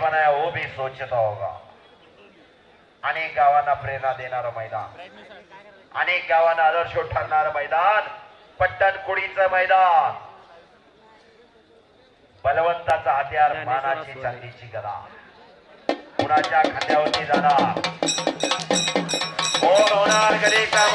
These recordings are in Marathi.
बनाया वो भी सोचता होगा अनेक गावांना प्रेरणा देणारं मैदान. अनेक गावांना आदर्श ठरणारं मैदान. पट्टणकुडीचं मैदान. बलवंताचा हत्यार मानाची चांदीची गदा. कुणाच्या खांद्यावरती जाणार? कोण होणार गडी का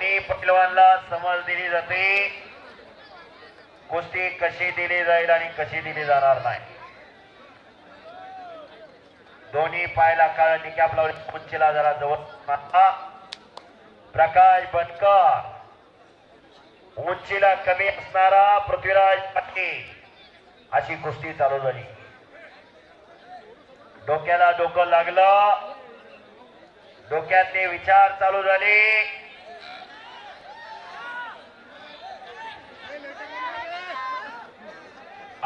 दोन्ही पैलवानला समज दिली जाते. कुस्ती कशी दिली जाईल आणि कशी दिली जाणार नाही. दोन्ही पायला काळ निकाप लावले. उंचीला जरा जवळ प्रकाश बनकर. उंचीला कमी असणारा पृथ्वीराज पाटील. अशी कुस्ती चालू झाली. डोक्याला डोकं लागलं. डोक्यातले विचार चालू झाले.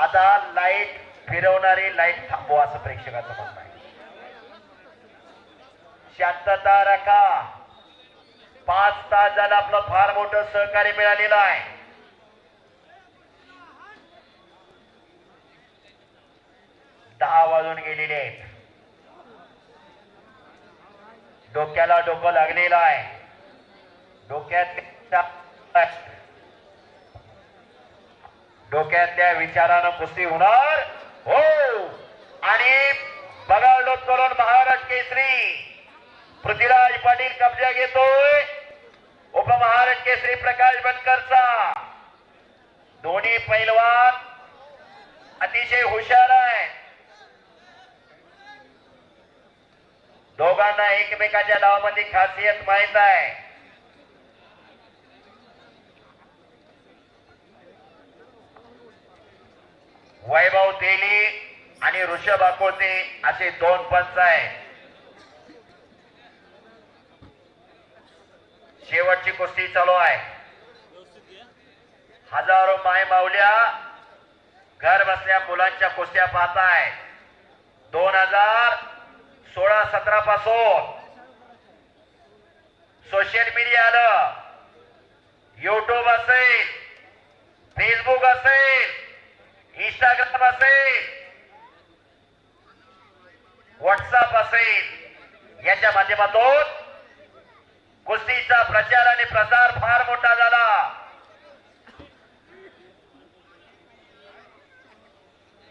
आता लाइट फिरवणारी लाइट थांबवा असं प्रेक्षकाचं म्हणणं आहे. शांतता राखा. पाच तास झाला आपलं फार मोठं सहकार्य मिळालेलं आहे. दहा वाजून गेलेले आहेत. डोक्याला डोकं लागलेलं आहे. डोक्यात डोक्यातल्या विचारानं कुस्ती होणार. हो. आणि बगावलो तरुण महाराज केसरी. पृथ्वीराज पाटील कब्जा घेतोय. उपमहाराज केसरी प्रकाश बनकरचा. दोन्ही पैलवान अतिशय हुशार आहे दोघांना एकमेकाच्या डावामध्ये खासियत माहित आहे. वैभव तेली आणि ऋषभ अकोते असे दोन पंच आहेत. शेवटची कुस्ती चालू आहे. हजारो माय माऊल्या घर बसल्या मुलांच्या कुस्त्या आहे दोन हजार सोळा सतरा पासून सोशल मीडिया आलं. युट्यूब असेल फेसबुक असेल इंस्टाग्राम असेल. व्हॉट्सअप असेल. याच्या माध्यमातून कुस्तीचा प्रचार आणि प्रसार फार मोठा झाला.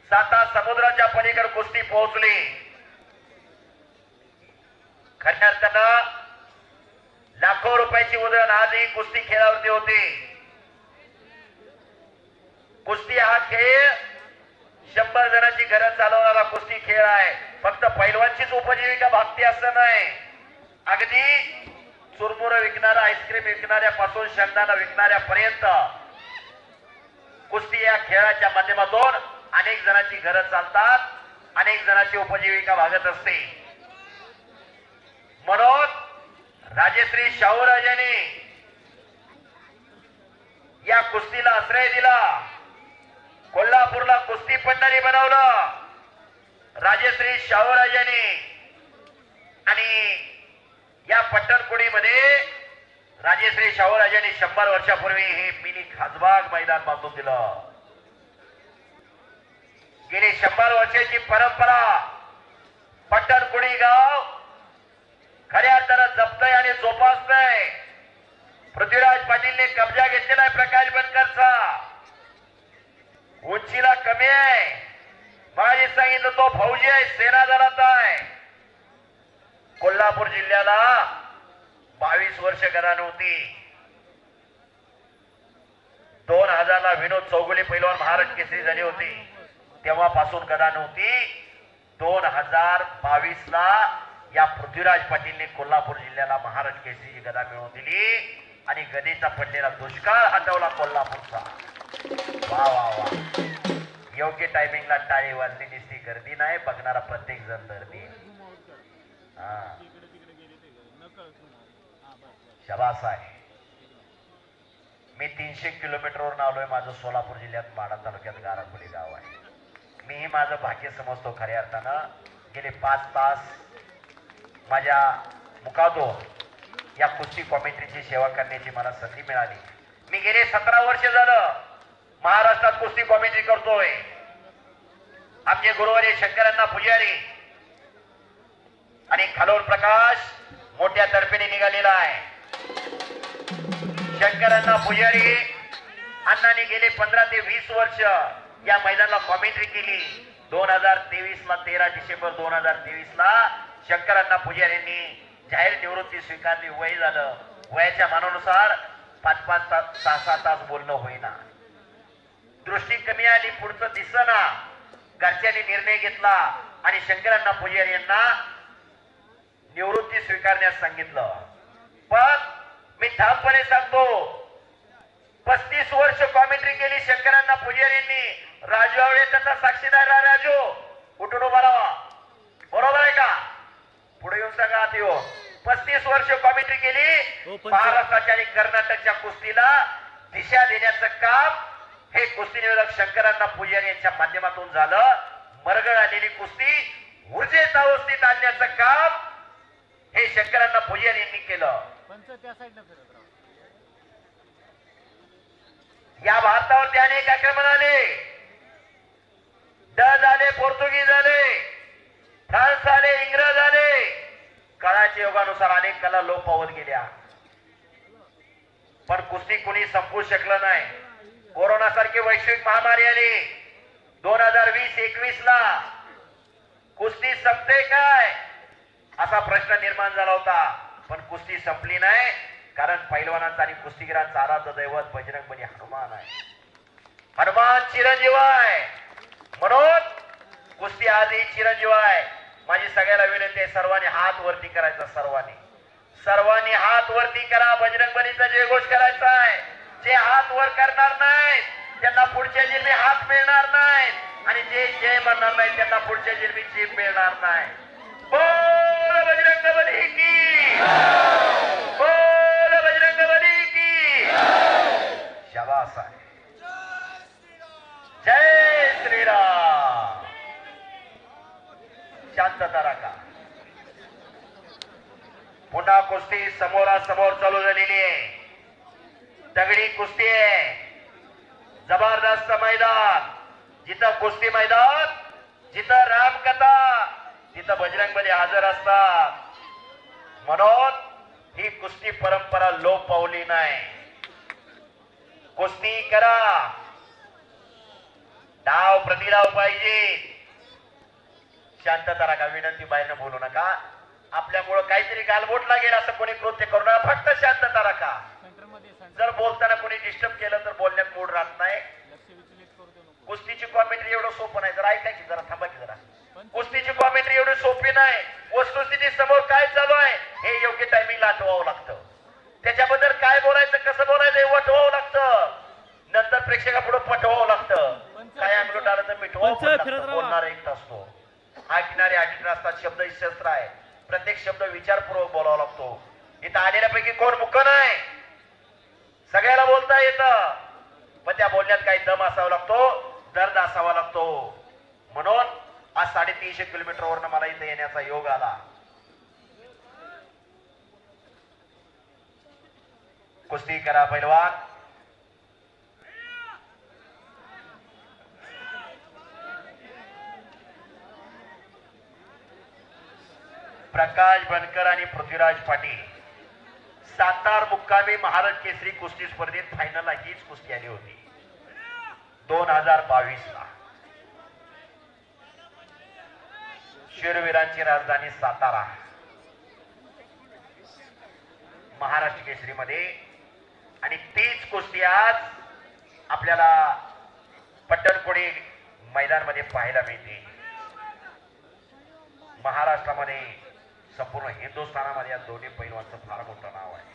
साता समुद्राच्या पलीकडे कुस्ती पोहोचली. खऱ्या अर्थानं लाखो रुपयाची उधळण आजही कुस्ती खेळावरती होती. कुस्ती हा खेळ. शंभर जणांची घरं चालवणारा कुस्ती खेळ आहे. फक्त पैलवानचीच उपजीविका भागते असं नाही. अगदी चुरमुर विकणारा आईस्क्रीम विकणाऱ्यापासून शेंगदाणा विकणाऱ्यापर्यंत कुस्ती या खेळाच्या माध्यमातून अनेक जणांची घरं चालतात अनेक जणांची उपजीविका भागत असते. म्हणून राजेश्री शाहूराजांनी या कुस्तीला आश्रय दिला कोल्हापूरला कुस्ती बनवलं. राजेश्री शाहूराजांनी आणि या पट्टणकुडीमध्ये राजेश्री शाहूराजांनी शंभर वर्षापूर्वी हे मिनी खासबाग मैदान बांधून दिलं. गेली शंभर वर्षाची परंपरा पट्टणकुडी गाव खऱ्या तर जपतय आणि जोपासतय पृथ्वीराज पाटीलने कब्जा घेतलेला आहे प्रकाश बनकरचा उंचीला कमी आहे माझी सांगितलं सांगितलं तो फौजी आहे सेना दलाचा आहे कोल्हापूर जिल्ह्याला बावीस गदा नव्हती दोन हजारला विनोद चौगुले पैलवान महाराज केसरी झाली होती. तेव्हापासून गदा नव्हती दोन हजार बावीस ला या पृथ्वीराज पाटीलने कोल्हापूर जिल्ह्याला महाराज केसरीची गदा मिळवून दिली. आणि गदेचा पडलेला दुष्काळ हटवला कोल्हापूरचा. वा वा वा. योग्य टायमिंगला टाळी वाजली दिसती गर्दी नाही बघणारा प्रत्येक जण गर्दी हा. शबास आहे मी तीनशे किलोमीटरवरून आलोय माझं सोलापूर जिल्ह्यात माडा तालुक्यात गारापुली गाव आहे. मीही माझं भाग्य समजतो खऱ्या अर्थानं. गेले पाच तास माझ्या मुकादो या कुस्ती कॉमेंट्रीची सेवा करण्याची मला संधी मिळाली. मी गेले सतरा वर्ष झालं महाराष्ट्रात कुस्ती कॉमेंट्री करतोय. आमचे गुरुवारी शंकरांना पुजारी. आणि खालोर प्रकाश मोठ्या तर्फेने निघालेला आहे. शंकरांना पुजारी अण्णाने गेले पंधरा ते वीस वर्ष. या मैदानाला कॉमेंट्री केली. दोन हजार तेवीस ला तेरा डिसेंबर दोन हजार तेवीस ला शंकरांना पुजारी यांनी जाहीर निवृत्ती स्वीकारली. वय झालं. वयाच्या मानानुसार पाच पाच तास सहा सहा तास बोलणं होईना. दृष्टी कमी आली पुढचं दिसना. घरच्यांनी निर्णय घेतला आणि शंकरांना पुजारी यांना निवृत्ती स्वीकारण्यास सांगितलं. पण मी ठामपणे सांगतो पस्तीस वर्ष कॉमेंट्री केली शंकरांना पुजारी यांनी राजू आवळे त्याचा साक्षीदार राजू. उठून उभा राहा. बरोबर आहे का? पुढे येऊन सांगा आत येऊ पस्तीस वर्ष कॉमेंट्री हो, केली पण- महाराष्ट्राच्या आणि कर्नाटकच्या कुस्तीला दिशा देण्याचं काम हे कुस्ती निवेदक शंकरांना पुजारी यांच्या माध्यमातून झालं. मरगळ आलेली कुस्ती ऊर्जेत अवस्थेत आणण्याचं काम हे शंकरांना पुजारी यांनी केलं. पंच त्या साईडनं फिरत या भारतावरती अनेक आक्रमण आले. डच आले पोर्तुगीज आले फ्रान्स आले इंग्रज आले काळाच्या योगानुसार अनेक कला लोप पावत गेल्या. पण कुस्ती कुणी संपवू शकलं नाही. कोरोना सारखी वैश्विक महामारी आली. दोन हजार वीस एकवीस ला कुस्ती संपते काय? असा प्रश्न निर्माण झाला होता. पण कुस्ती संपली नाही कारण पैलवानांचा आणि कुस्तीगिरांचा आराध्य दैवत बजरंगबली हनुमान आहे. हनुमान चिरंजीव आहे. म्हणून कुस्ती आजही चिरंजीव आहे. माझी सगळ्याला विनंती आहे सर्वांनी हात वरती करायचा सर्वांनी. सर्वांनी हात वरती करा बजरंग बलीचा जयघोष करायचा आहे जे हात वर करणार नाहीत त्यांना पुढच्या जन्मी हात मिळणार नाहीत. आणि जे जय म्हणणार नाही त्यांना पुढच्या जन्मी जीभ मिळणार नाही. बली की। बोल बजरंग बली की। आहे जय श्रीराम। शांतता राखा पुन्हा कुस्ती समोरासमोर चालू झालेली आहे. दगडी कुस्ती आहे. जबरदस्त मैदान. जिथं कुस्ती मैदान जिथं रामकथा तिथं बजरंगबली हजर असतात. म्हणून ही कुस्ती परंपरा लोप पावली नाही. कुस्ती करा. डाव प्रतिडाव पाहिजे. शांतता राखा विनंती बाहेरनं बोलू नका. आपल्यामुळं काहीतरी गालबोट लागेल असं कोणी कृत्य करू नका. फक्त शांतता राखा. जर बोलताना कोणी डिस्टर्ब केलं तर बोलण्यात मूड राहत नाही. कुस्तीची कॉमेंट्री एवढं सोपं नाही. जरा ऐकायची जरा थांबा की जरा. कुस्तीची कॉमेंट्री एवढी सोपी नाही. वस्तुस्थिती समोर काय चालू आहे? टायमिंगला आठवावं लागतं. त्याच्याबद्दल काय बोलायचं कसं बोलायचं हे वटवावं लागतं. नंतर प्रेक्षकापुढे पटवावं लागतं. काय अंगलोट आलं तर मिठवावं. बोलणारा एक असतो ऐकणारे ऐकणार असतात शब्द ही शस्त्र आहे. प्रत्येक शब्द विचारपूर्वक बोलावा लागतो. इथं आलेल्यापैकी कोण मुख नाही? सगळ्याला बोलता येतं. पण त्या बोलण्यात काही दम असावा लागतो दर्द असावा लागतो. म्हणून आज साडेतीनशे किलोमीटरवरनं मला इथं येण्याचा योग आला. कुस्ती करा पैलवान. प्रकाश बनकर आणि पृथ्वीराज पाटील. सातार मुक्कामी महाराज केसरी कुस्ती स्पर्धेत फायनलला हीच कुस्ती आली होती. दोन हजार बावीस ला शूरवीरांची राजधानी सातारा. महाराष्ट्र केसरीमध्ये आणि तीच कुस्ती आज आपल्याला पट्टणकोडी मैदानमध्ये पाहायला मिळते. महाराष्ट्रामध्ये संपूर्ण हिंदुस्थानामध्ये या दोन्ही पैलवांचं फार मोठं नाव आहे.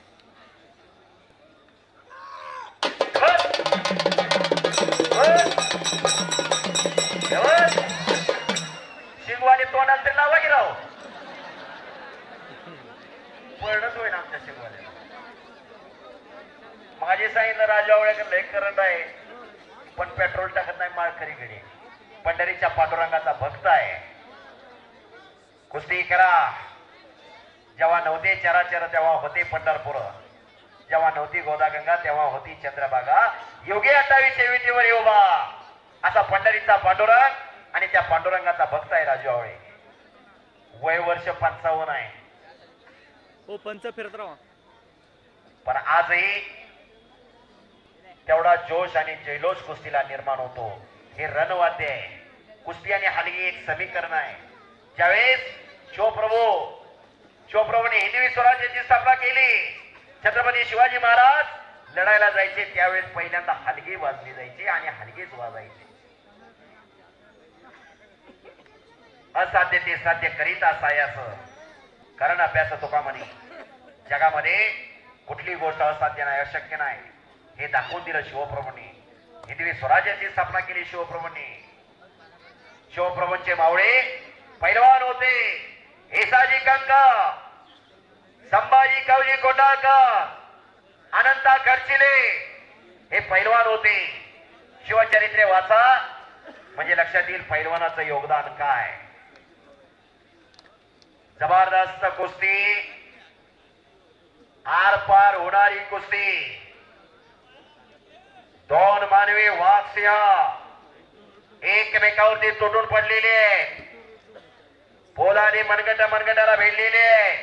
शिंगवाने माझे सांगितलं राजावळ्याकडे लय करंट आहे. पण पेट्रोल टाकत नाही माळकरी घडी पंढरीच्या पांडुरंगाचा भक्त आहे. कुस्ती करा. जेव्हा नव्हते चराचर तेव्हा होते पंढरपूर. जेव्हा नव्हती गोदागंगा तेव्हा होती चंद्रभागा. योगी अठ्ठावीस विटीवर योगा असा पंढरीचा पांडुरंग आणि त्या पांडुरंगाचा भक्त आहे राजू आवळे. वय वर्ष पंचावन्न आहे. हो पंच फिरत राहा. पण आजही तेवढा जोश आणि जयलोष कुस्तीला निर्माण होतो. हे रणवाद्य आहे. कुस्ती आणि हलगी एक समीकरण आहे. ज्यावेळेस शिवप्रभू शिवप्रभूने हिंदवी स्वराज्याची स्थापना केली छत्रपती शिवाजी महाराज लढायला जायचे त्यावेळेस पहिल्यांदा हलगी वाजली जायची आणि हलगीच वाजायचे. असाध्य ते साध्य करीत असायास कारण अभ्यास तुका म्हणे? जगामध्ये कुठली गोष्ट असाध्य नाही अशक्य नाही. हे दाखवून दिलं शिवप्रभूंनी. हिंदवी स्वराज्याची स्थापना केली शिवप्रभूंनी. शिवप्रभूंचे मावळे पैलवान होते. येसाजी कंक संभाजी कवजी कोटाळकर अनंता खर्चिले हे पैलवान होते. शिवचरित्रे वाचा. म्हणजे लक्षात येईल पैलवानाचं योगदान काय. जबरदस्त कुस्ती. आर पार होणारी कुस्ती. दोन मानवी सिंह एकमेकावरती तुटून पडलेले पोलाने मनगट मनगटाला भिडलेले आहे.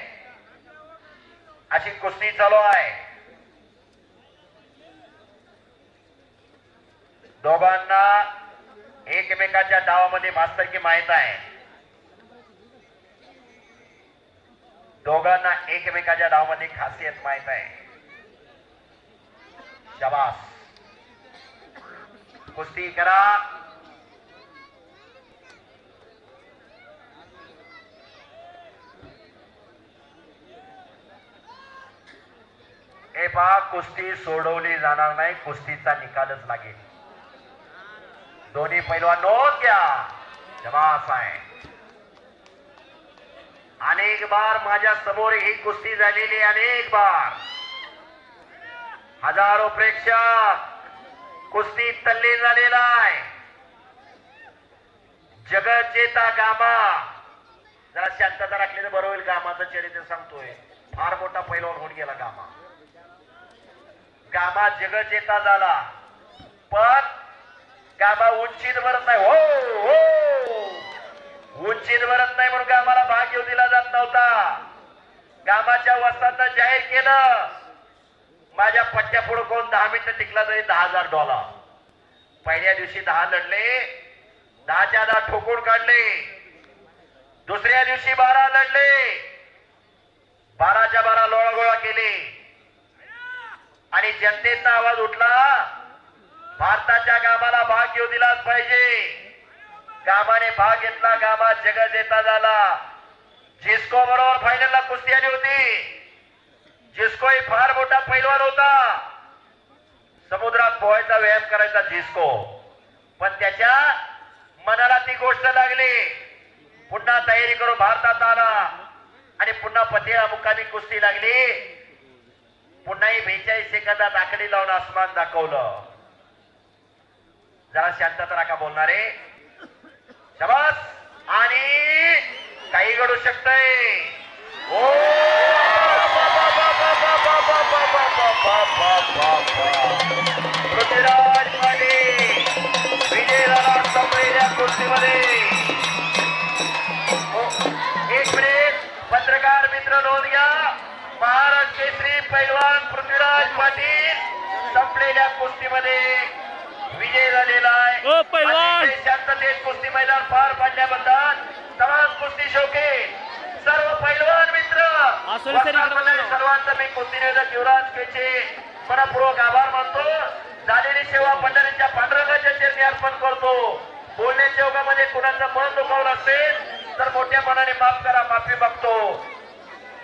अशी कुस्ती चालू आहे. दोघांना एकमेकाच्या डावामध्ये मास्तर की माहित आहे. दोघांना एकमेकाच्या डावामध्ये खासियत माहित आहे. शबास. कुस्ती करा. हे पहा कुस्ती सोडवली जाणार नाही कुस्तीचा निकालच लागेल. दोन्ही पैलवान नोंद घ्या. जमास आहे अनेक बार माझ्यासमोर ही कुस्ती झालेली अनेक बार. हजारो प्रेक्षक. कुस्ती तल्लीन झालेला आहे. जगत चेता गामा. जरा शांतता राखली तर बरं होईल गामाचं चरित्र सांगतोय. फार मोठा पैलवान होऊन गेला गामा. गामा जगत झाला. पण गामा उंचीत भरत नाही. हो हो. उंचीत भरत नाही म्हणून गामाला भाग घेऊ दिला जात नव्हता. गामाच्या वस्तांना जाहीर केलं. माझ्या पट्ट्या पुढे कोण दहा मिनिटं टिकला तरी दहा हजार डॉलर पहिल्या दिवशी दहा लढले दहाच्या दहा ठोकून काढले. दुसऱ्या दिवशी बारा लढले. बाराच्या बारा लोळा गोळा केले. आणि जनतेचा आवाज उठला भारताच्या कामाला भाग घेऊ दिलाच पाहिजे. गामाने भाग घेतला गावात जगत येता झाला. जिस्को बरोबर फायनलला कुस्ती आली होती. जिस्को ही फार मोठा पैलवान होता. समुद्रात पोहायचा व्यायाम करायचा जिस्को. पण त्याच्या मनाला ती गोष्ट लागली. पुन्हा तयारी करून भारतात आला आणि पुन्हा पती मुकामी कुस्ती लागली. पुन्हाही बेचाळीस सेकंदात आकडी लावून आसमान दाखवलं. जरा शांतता राखा बोलणारे. शबास! आणि काही घडू शकतंय. ओ पत्रकार मित्र केसरी पैलवान पृथ्वीराज पाटील संपलेल्या कुस्तीमध्ये विजय झालेला आहे ओ, पैलवान! अतिशय शांततेत कुस्ती मैदान पार पाडल्याबद्दल तमाम कुस्ती शो कुस्तीनिवेदक युवराज केचे मनपूर्वक आभार मानतो. झालेली सेवा पंढरीच्या पांडुरंगाच्या चरणी अर्पण करतो. बोलण्याच्या योगामध्ये कुणाचं मन दुखावलं असेल तर मोठ्या मनाने माफ करा माफी मागतो.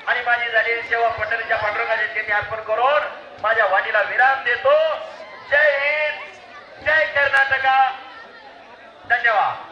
आणि माझी झालेली सेवा पंढरीच्या पांडुरंगाच्या चरणी अर्पण करून माझ्या वाणीला विराम देतो. जय हिंद जय कर्नाटका. धन्यवाद.